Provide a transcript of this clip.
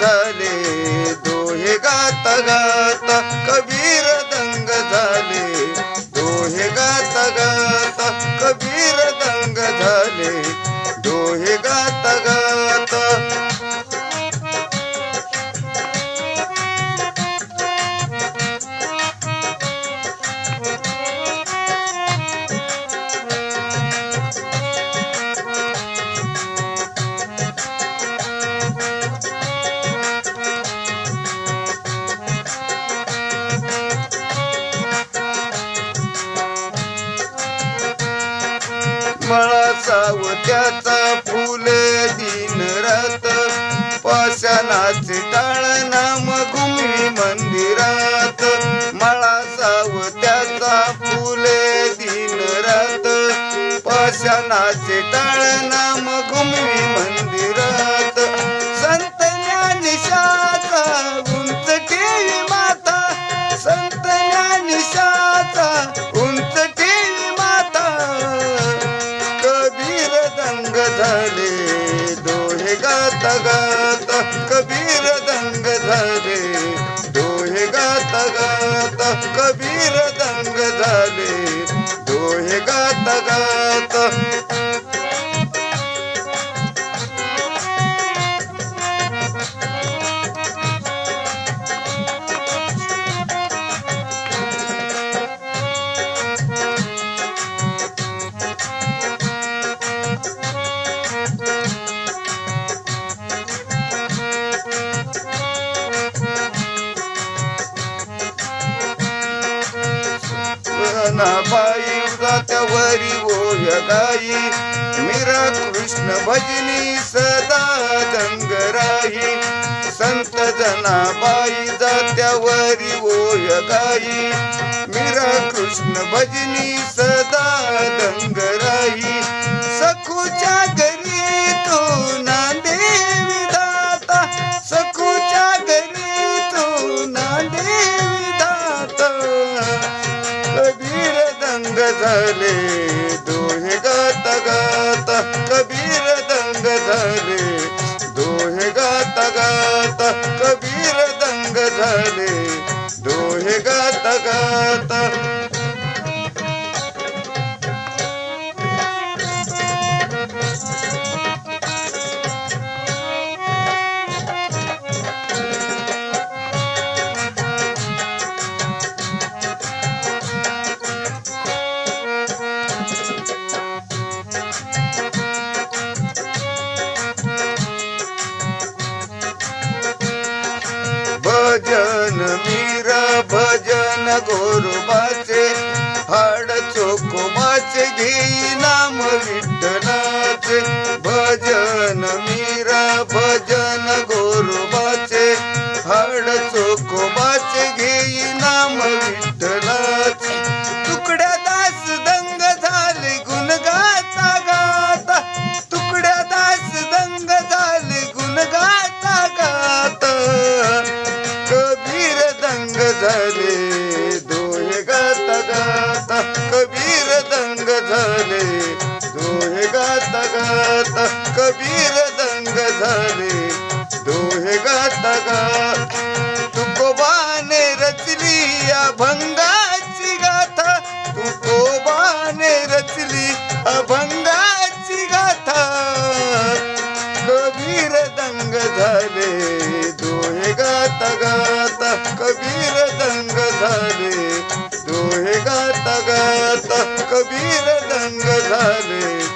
झाले दोहे गात गाता मळा सावत्याचा फुले दिन रात पाषाणाचे टाळ नाम गाता गाता कबीर दंग झाले. दोहे गाता गाता कबीर दंग झाले. दोहे गाता गाता बाई जात्यावरी ओय गाई. मीरा कृष्ण भजनी सदा दंगराई संत जनाबाई जात्यावरी ओय गाई. मीरा कृष्ण भजनी सदा दंग झाले दोहे गाता गाता कबीर दंग झाले. दोहे गाता गाता कबीर दंग झाले दोहे गाता गाता गोरुबाचे हाड चोकोबाचे घेई नाम विठ्ठलाचे भजन दोहे गाता गाता कबीर दंग झाले. दोहे गाता गाता तुकोबाने रचली या भंगाची गाथा. तुकोबाने रचली अभंगाची गाथा. कबीर दंग झाले. डोळे गाता गाता कबीर दंग झाले.